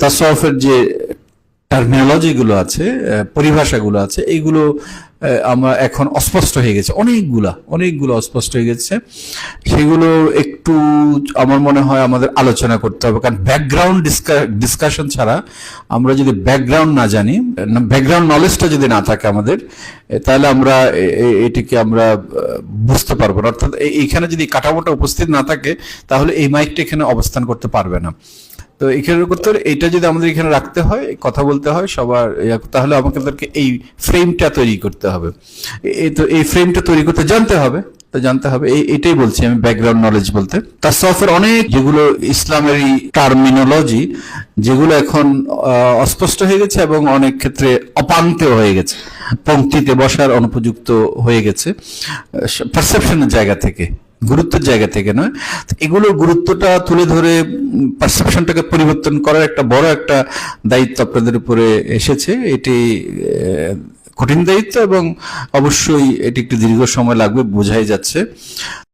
তাসওয়াফের যে টার্মিনোলজিগুলো আছে পরিভাষাগুলো আছে এইগুলো আমরা এখন অস্পষ্ট হয়ে গেছে। অনেকগুলা, অনেকগুলো অস্পষ্ট হয়ে গেছে। সেগুলো একটু আমার মনে হয় আমাদের আলোচনা করতে হবে। কারণ ব্যাকগ্রাউন্ড ডিসকাশন ছাড়া আমরা যদি ব্যাকগ্রাউন্ড না জানি ব্যাকগ্রাউন্ড নলেজটা যদি না থাকে আমাদের তাহলে আমরা এটিকে আমরা বুঝতে পারব না। অর্থাৎ এই- এইখানে যদি কাঠামোটা উপস্থিত না থাকে, তাহলে এই মাইকটা এখানে অবস্থান করতে পারবে না। তো এখানে করতে হলে এটা যদি আমাদের এখানে রাখতে হয়, কথা বলতে হয়, সবার তাহলে আমাদেরকে এই ফ্রেমটা তৈরি করতে হবে। এই তো এই ফ্রেমটা তৈরি করতে জানতে হবে, তো জানতে হবে এটাই বলছি আমি ব্যাকগ্রাউন্ড নলেজ বলতে। তার সফের অনেক, যেগুলো ইসলামেরই টার্মিনোলজি যেগুলো এখন অস্পষ্ট হয়ে গেছে এবং অনেক ক্ষেত্রে অপান্তেও হয়ে গেছে। পঙ্ক্তিতে বসার অনুপযুক্ত হয়ে গেছে পারসেপশনের জায়গা থেকে। গুরুত্বের জায়গা থেকে নয়। এগুলোর গুরুত্বটা তুলে ধরে পারসেপশনটাকে পরিবর্তন করার একটা বড় একটা দায়িত্ব আপনাদের উপরে এসেছে। এটি কঠিন দায়িত্ব এবং অবশ্যই এটি একটু দীর্ঘ সময় লাগবে, বোঝাই যাচ্ছে।